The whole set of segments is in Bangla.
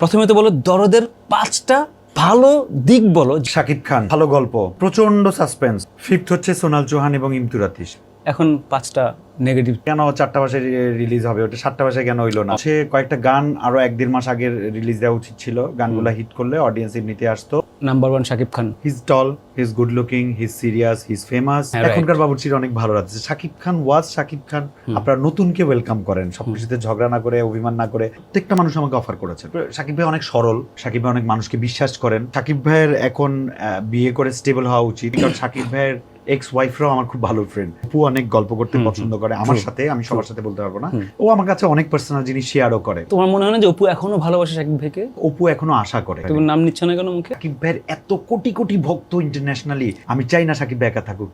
প্রথমে তো বলো দরদের পাঁচটা ভালো দিক বলো। শাকিব খান ভালো গল্প প্রচণ্ড সাসপেন্স ফিফথ হচ্ছে সোনাল চৌহান এবং ইমতুর আতিশ এখন পাঁচটা নেগেটিভ কেন চারটা ভাষায় রিলিজ হবে? ওটা সাতটা ভাষায় কেন হইল না? সে কয়েকটা গান আরও এক দেড় মাস আগে রিলিজ দেওয়া উচিত ছিল। গানগুলা হিট করলে অডিয়েন্স এমনিতে আসতো। Number one Shakib Khan his tall his good looking his serious his famous. এখনকার বাবুর্চির অনেক ভালো লাগছে। শাকিব খান ওয়াজ শাকিব খান আপনারা নতুনকে ওয়েলকাম করেন সবকিছুতে ঝগড়া না করে অভিমান না করে প্রত্যেকটা মানুষ আমাকে অফার করেছে। শাকিব ভাই অনেক সরল শাকিব ভাই অনেক মানুষকে বিশ্বাস করেন। শাকিব ভাইয়ের এখন বিয়ে করে স্টেবল হওয়া উচিত। কারণ শাকিব ভাইয়ের এক্স ওয়াইফরাও আমার খুব ভালো ফ্রেন্ড অপু অনেক গল্প করতে পছন্দ করে। আমার সাথে আমি সবার সাথে বলতে পারব না। ও আমার কাছে অনেক পার্সোনাল জিনিস শেয়ারও করে। তোমার মনে হয় না যে অপু এখনও ভালোবাসে শাকিব ভাইকে? অপু এখনও আশা করে। তুমি নাম নিচ্ছ না কেন মুখে? সাকিব ভাইয়ের এত কোটি কোটি ভক্ত ইন্টারন্যাশনালি আমি চাই না সাকিব ভাই একা থাকুক।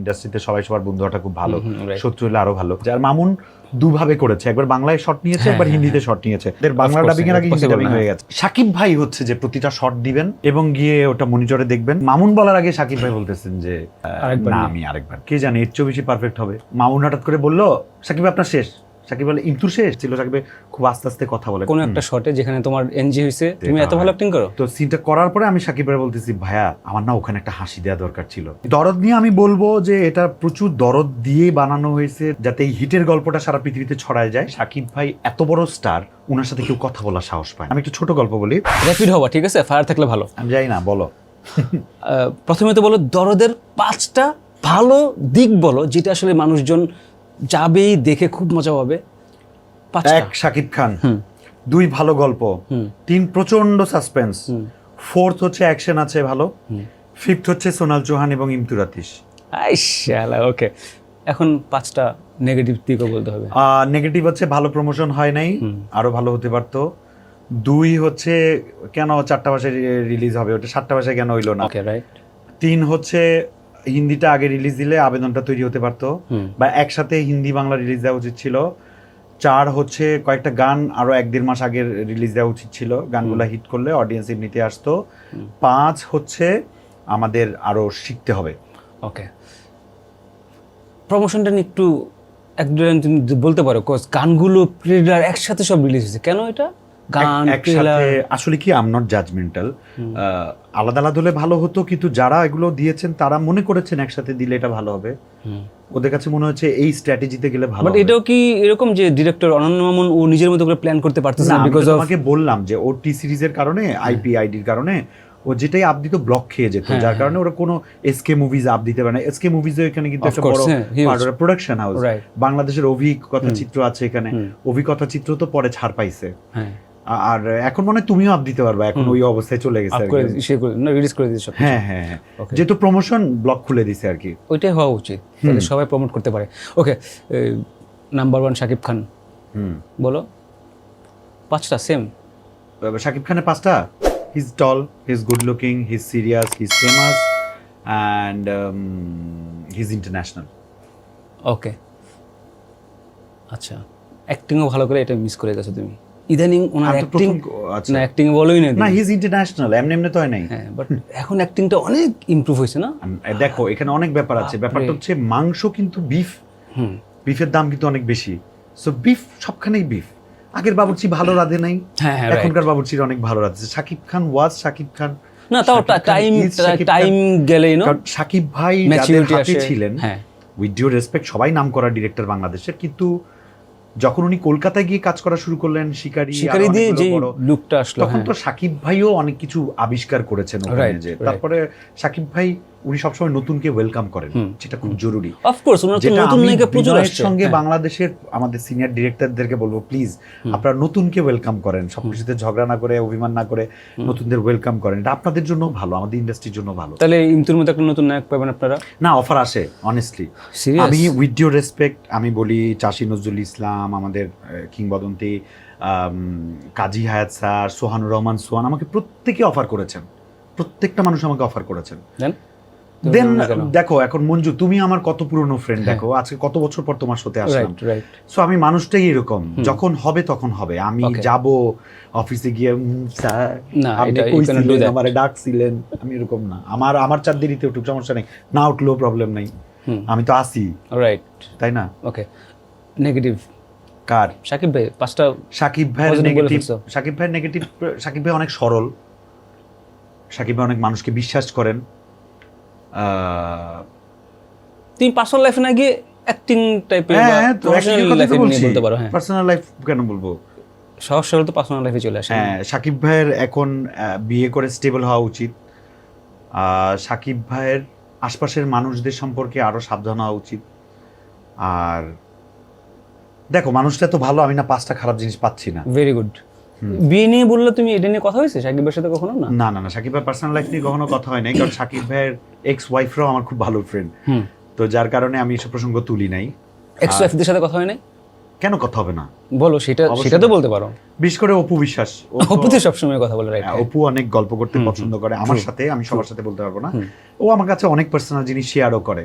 ইন্ডাস্ট্রিতে সবাই সবার বন্ধু হওয়াটা খুব ভালো. শত্রু হলে আরও ভালো। যার মামুন দুভাবে করেছে। একবার বাংলায় শট নিয়েছে হ্যাঁ, একবার হ্যাঁ, হিন্দিতে শট নিয়েছে। এদের বাংলা ডাবিং এর আগে হিন্দি ডাবিং হয়ে গেছে। সাকিব ভাই হচ্ছে যে প্রতিটা শট দিবেন এবং গিয়ে ওটা মনিটরে দেখবেন। মামুন বলার আগে সাকিব ভাই বলতেছেন যে আরেকবার না আমি আরেকবার। কে জানে এর চেয়ে বেশি পারফেক্ট হবে। মামুন হঠাৎ করে বলল সাকিব আপনার শেষ? সাকিব বলে ইন্তুর শেষ ছিল সাকিব খুব আস্তে আস্তে কথা বলে। কোনো একটা শটে যেখানে তোমার এনজি হয়েছে তুমি এত ভালো অ্যাক্টিং করো? তো সিনটা করার পরে আমি সাকিব ভাই বলতেছি ভাইয়া আমার না ওখানে একটা হাসি দেওয়া দরকার ছিল। দরদ নিয়ে আমি বলব যে এটা প্রচুর দরদ দিয়ে বানানো হয়েছে যাতে এই হিটের গল্পটা সারা পৃথিবীতে ছড়ায় যায়। সাকিব ভাই এত বড় স্টার ওনার সাথে কেউ কথা বলার সাহস পায় আমি একটা ছোট গল্প বলি। র্যাপিড হবা ঠিক আছে? ফায়ার থাকলে ভালো। আমি যাই না বলো। প্রথমে তো বলো দরদের পাঁচটা ভালো দিক বলো যেটা আসলে মানুষজন যাবেই দেখে খুব মজা পাবে। এক শাকিব খান দুই ভালো গল্প হুম। তিন প্রচণ্ড সাসপেন্স ফোর্থ হচ্ছে অ্যাকশন আছে ভালো ফিফথ হচ্ছে সোনাল চৌহান এবং ইমতুর আতিশ। আইশালা ওকে। এখন পাঁচটা নেগেটিভ দিকও বলতে হবে। নেগেটিভ হচ্ছে ভালো প্রমোশন হয় নাই। আরও ভালো হতে পারতো। দুই হচ্ছে কেন চারটা ভাষায় রিলিজ হবে? ওটা সাতটা ভাষায় কেন হইল না? তিন হচ্ছে হিন্দিটা আগে রিলিজ দিলে আবেদনটা তৈরি হতে পারতো। বা একসাথে হিন্দি বাংলা রিলিজ দেওয়া উচিত ছিল। চার হচ্ছে কয়েকটা গান আরও এক দেড় মাস আগে রিলিজ দেওয়া উচিত ছিল। গানগুলা হিট করলে অডিয়েন্স এমনিতে আসতো। পাঁচ হচ্ছে আমাদের আরও শিখতে হবে। ওকে প্রমোশনটা নিয়ে একটু এক তুমি বলতে পারো গানগুলো একসাথে সব রিলিজ হয়েছে। কেন এটা? গান একসাথে আসলে কি আম নট জাজমেন্টাল আলাদা আলাদা হলে ভালো হতো কিন্তু যারা এগুলো দিয়েছেন তারা মনে করেছেন একসাথে দিলে এটা ভালো হবে। ওদের কাছে মনে হচ্ছে এই স্ট্র্যাটেজিতে গেলে ভালো বাট এটাও কি এরকম যে ডিরেক্টর অনন্য মামুন ও নিজের মতো করে প্ল্যান করতে পারতেছে না বিকজ তোমাকে বললাম যে ও টি সিরিজের কারণে আইপি আইডির কারণে ও যেটাই আপ দিত ব্লক খেয়ে যেত। হ্যাঁ, যার হ্যাঁ। কারণে ওরা কোনো এসকে মুভিজ আপ দিতে পারে না। এসকে মুভিজ এখানে কিন্তু একটা বড় হ্যাঁ. Production house. বাংলাদেশের অভিজ্ঞতা চিত্র আছে এখানে। হুম। অভিজ্ঞতা চিত্র তো পরে ছাড় পাইছে। হ্যাঁ। আর এখন মনে হয় তুমিও আপ দিতে পারবা এখন ওই অবস্থায় চলে গেছে আর কি। সে করে না রিলিজ করে দিয়েছে হ্যাঁ হ্যাঁ হ্যাঁ। যেহেতু প্রমোশন ব্লক খুলে দিছে আর কি। ওইটাই হওয়া উচিত তাহলে সবাই প্রমোট করতে পারে। Okay number one Shakib Khan হুম। বলো। পাঁচটা সেম শাকিব খানের পাঁচটা? His tall his good looking his serious his famous and his international okay আচ্ছা অ্যাক্টিংও ভালো করে এটা মিস করে গেছো তুমি। ইদানিং ওনার অ্যাক্টিং আচ্ছা। না অ্যাক্টিং বলোই না না হিজ ইন্টারন্যাশনাল এমনি এমনি তো হয় নাই। হ্যাঁ বাট এখন অ্যাক্টিংটা অনেক ইমপ্রুভ হয়েছে না? দেখো এখানে অনেক ব্যাপার আছে। ব্যাপারটা হচ্ছে মাংস কিন্তু বিফ হুম। বিফের দাম কিন্তু অনেক বেশি। সো বিফ সবখানেই বিফ আগের বাবুর্চি ভালো রাধে নাই। হ্যাঁ হ্যাঁ এখনকার বাবুর্চির অনেক ভালো রাধে শাকিব খান ওয়াজ শাকিব খান। না তাও টাইম। টাইম গেলেই না? শাকিব ভাই যাদের হাতে ছিলেন হ্যাঁ। উইথ ডিউ রেসপেক্ট সবাই নাম করা ডিরেক্টর বাংলাদেশের। কিন্তু যখন উনি কলকাতায় গিয়ে কাজ করা শুরু করলেন শিকারি শিকারি দিয়ে যে লুকটা আসলো তখন হ্যাঁ। তো সাকিব ভাইও অনেক কিছু আবিষ্কার করেছেন ওখানে যে। তারপরে সাকিব ভাই উনি সবসময় নতুনকে ওয়েলকাম করেন যেটা খুব জরুরি। অফকোর্স ওনার নতুন নায়িকা প্রচুর আসছে। সঙ্গে হ্যাঁ। বাংলাদেশের আমাদের সিনিয়র ডিরেক্টরদেরকে বলব প্লিজ আপনারা নতুনকে ওয়েলকাম করেন সবকিছুতে ঝগড়া না করে অভিমান না করে নতুনদের ওয়েলকাম করেন। এটা আপনাদের জন্য ভালো আমাদের ইন্ডাস্ট্রির জন্য ভালো। তাহলে ইমতুর মতো একটা নতুন নায়ক পাবেন আপনারা? না অফার আসে অনেস্টলি আমি উইথ ডিউ রেসপেক্ট আমি বলি চাষি নজরুল ইসলাম আমাদের কিংবদন্তি কাজী হায়াত স্যার সোহানুর রহমান সোহান আমাকে প্রত্যেকে অফার করেছেন। প্রত্যেকটা মানুষ আমাকে অফার করেছেন। দেন দেখো এখন মঞ্জু তুমি আমার কত পুরনো ফ্রেন্ড দেখো আজকে কত বছর পর তোমার সাথে আসলাম। সো আমি মানুষটাই এরকম যখন হবে তখন হবে। আমি. যাব অফিসে গিয়ে স্যার আপনি কইছিলেন আমারে ডাকছিলেন আমি এরকম না। আমার আমার চার দেরিতে উঠুক সমস্যা নেই। না উঠলেও প্রবলেম নেই। আমি তো আসি। রাইট তাই না? ওকে নেগেটিভ কার? সাকিব ভাই পাঁচটা সাকিব বলে নেগেটিভ সাকিব ভাইয়ের নেগেটিভ সাকিব ভাই অনেক সরল। সাকিব ভাই অনেক মানুষকে বিশ্বাস করেন। তুমি পার্সোনাল লাইফে না গিয়ে অ্যাক্টিং টাইপের হ্যাঁ তো প্রফেশনাল লাইফে তো বলতে পারো হ্যাঁ। পার্সোনাল লাইফ কেন বলব? সহজ সরল তো পার্সোনাল লাইফে চলে আসে। হ্যাঁ সাকিব ভাইয়ের এখন বিয়ে করে স্টেবল হওয়া উচিত। সাকিব ভাইয়ের আশপাশের মানুষদের সম্পর্কে আরও সাবধান হওয়া উচিত। আর দেখো মানুষটা তো ভালো আমি না পাঁচটা খারাপ জিনিস পাচ্ছি না। Very good. বিয়ে নিয়ে বললে তুমি এটা নিয়ে কথা হয়েছে? সাকিবের সাথে কখনো? না। না না না সাকিব ভাই পার্সোনাল লাইফ নিয়ে কখনো কথা হয় নাই কারণ সাকিব ভাইয়ের এক্স ওয়াইফরাও আমার খুব ভালো ফ্রেন্ড তো যার কারণে আমি এসব প্রসঙ্গ তুলি নাই। এক্স ওয়াইফদের সাথে কথা হয় নাই কেন কথা হবে না? বলো সেটা সেটা তো বলতে পারো। বিশেষ করে অপু বিশ্বাস। অপু তো সবসময় কথা বলে রাইট হ্যাঁ, অপু অনেক গল্প করতে পছন্দ করে। আমার সাথে আমি সবার সাথে বলতে পারব না। ও আমার কাছে অনেক পার্সোনাল জিনিস শেয়ারও করে।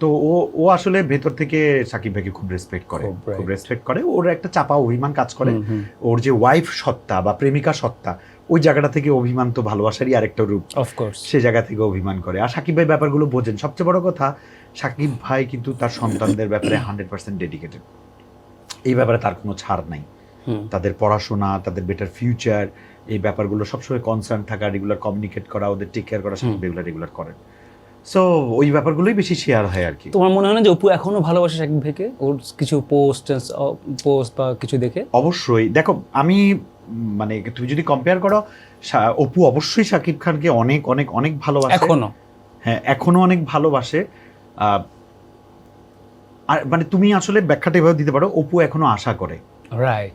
তো ও ও আসলে ভেতর থেকে সাকিব ভাইকে খুব রেসপেক্ট করে। খুব, রেসপেক্ট করে। ওর একটা চাপা অভিমান কাজ করে। ওর যে ওয়াইফ সত্তা বা প্রেমিকা সত্তা ওই জায়গাটা থেকে অভিমান তো ভালোবাসারই আরেকটা রূপ। অফকোর্স সে জায়গা থেকে অভিমান করে। আর সাকিব ভাই ব্যাপারগুলো বোঝেন। সবচেয়ে বড় কথা সাকিব ভাই কিন্তু তার সন্তানদের ব্যাপারে হান্ড্রেড পার্সেন্ট ডেডিকেটেড এই ব্যাপারে তার কোনো ছাড় নাই। তাদের পড়াশোনা তাদের বেটার ফিউচার এই ব্যাপারগুলো সবসময় কনসার্ন থাকা রেগুলার কমিউনিকেট করা ওদের টেক কেয়ার করা সাকিব রেগুলার রেগুলার করেন। সো ওই ব্যাপারগুলোই বেশি শেয়ার হয় আর কি। তোমার মনে হয় না যে অপু এখনও ভালোবাসে সাকিব ভাইকে? ওর কিছু পোস্ট পোস্ট বা কিছু দেখে? অবশ্যই। দেখো আমি মানে তুমি যদি কম্পেয়ার করো অপু অবশ্যই সাকিব খানকে অনেক অনেক অনেক ভালোবাসে। এখনও? হ্যাঁ এখনও অনেক ভালোবাসে। আহ, আর মানে তুমি আসলে ব্যাখ্যাটা এভাবে দিতে পারো অপু এখনও আশা করে। রাইট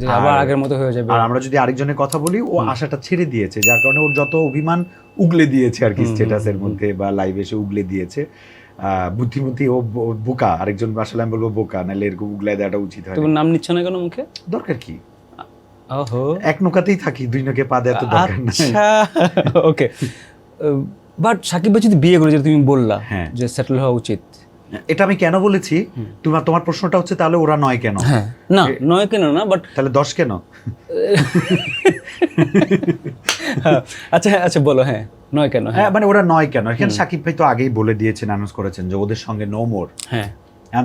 যে আবার আগের মতো হয়ে যাবে। আর আমরা যদি আরেকজনের কথা বলি ও আশাটা ছেড়ে দিয়েছে যার কারণে ওর যত অভিমান উগলে দিয়েছে আর কি স্ট্যাটাসের মধ্যে বা লাইভ এসে উগলে দিয়েছে বুদ্ধিমতী ও বোকা আরেকজন আসলে আমি বলব বোকা নাহলে এরকম উগলায় দেওয়াটা উচিত হয় নাম নিচ্ছে না কেন মুখে? দরকার কি? ওহো। এক নৌকাতেই থাকি দুই নৌকে পা দেওয়া তো দরকার আচ্ছা ওকে বাট সাকিব ভাই যদি বিয়ে করে যেটা তুমি বললা হ্যাঁ। যে সেটেল হওয়া উচিত এটা আমি কেন বলেছি? তোমার তোমার প্রশ্নটা হচ্ছে তাহলে ওরা নয় কেন? হ্যাঁ। না নয় কেন না বাট তাহলে দশ কেন? আচ্ছা আচ্ছা বলো হ্যাঁ নয় কেন হ্যাঁ। হ্যাঁ মানে ওরা নয় কেন? এখানে সাকিব ভাই তো আগেই বলে দিয়েছেন অ্যানাউন্স করেছেন যে ওদের সঙ্গে নো মোর হ্যাঁ।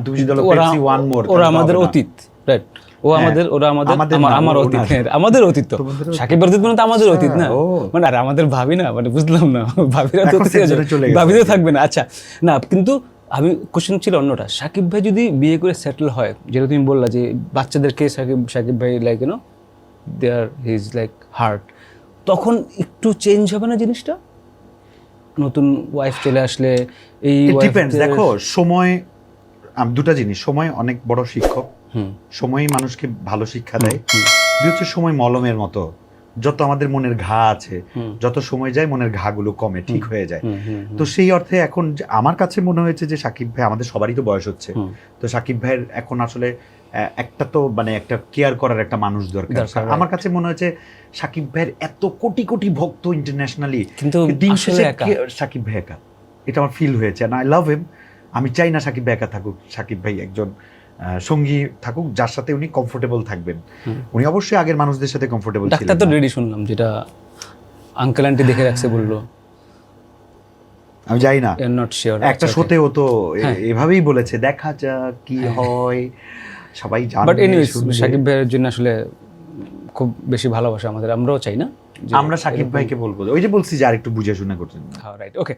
তুমি যদি বলো ওরা পেপসি ওয়ান মোর ওরা আমাদের অতীত রাইট ও হ্যাঁ, আমাদের ওরা আমাদের আমার- অতীত হ্যাঁ, আমাদের অতীত। তো। সাকিব অতীত মানে তো আমাদের আচ্ছা, অতীত না? ও। মানে আর আমাদের ভাবি না মানে বুঝলাম না ভাবিরা তো গেছে। থাকবে না আচ্ছা। না কিন্তু আমি কোশ্চেন ছিল অন্যটা। সাকিব ভাই যদি বিয়ে করে সেটেল হয় যেটা তুমি বললা যে বাচ্চাদেরকে সাকিব সাকিব ভাই like you know there his like heart তখন একটু চেঞ্জ হবে না জিনিসটা? নতুন ওয়াইফ চলে আসলে এই ডিপেন্ডস দেখো সময় দুটা জিনিস সময় অনেক বড় শিক্ষক হুম। সময়ই মানুষকে ভালো শিক্ষা দেয় হচ্ছে সময় মলমের মতো। যত আমাদের মনের ঘা আছে যত সময় যায় মনের ঘাগুলো কমে ঠিক হয়ে যায়। তো সেই অর্থে এখন আমার কাছে মনে হয়েছে যে সাকিব ভাই আমাদের সবারই তো বয়স হচ্ছে। তো সাকিব ভাইয়ের এখন আসলে একটা তো মানে একটা কেয়ার করার একটা মানুষ দরকার। আমার কাছে মনে হয়েছে সাকিব ভাইয়ের এত কোটি কোটি ভক্ত ইন্টারন্যাশনালি কিন্তু দিন শেষে সাকিব ভাই একা। এটা আমার ফিল হয়েছে আই লাভ হিম আমি চাই না সাকিব ভাই একা থাকুক। সাকিব ভাই একজন সঙ্গী থাকুক যার সাথে উনি কমফোর্টেবল থাকবেন। উনি অবশ্যই আগের মানুষদের সাথে কমফোর্টেবল ডাক্তার তো রেডি শুনলাম যেটা আঙ্কেল আন্টি দেখে রাখছে বলল। আমি যাই না। নট শিওর একটা শোতে তো হ্যাঁ। এভাবেই বলেছে দেখা যাক কি হয়। সবাই বাট এনিওয়েজ সাকিব ভাইয়ের জন্য আসলে খুব বেশি ভালোবাসা আমাদের আমরাও চাই না আমরা সাকিব ভাইকে বলব। ওই যে বলছি যে আরেকটু বুঝে শুনে করছেন হ্যাঁ রাইট ওকে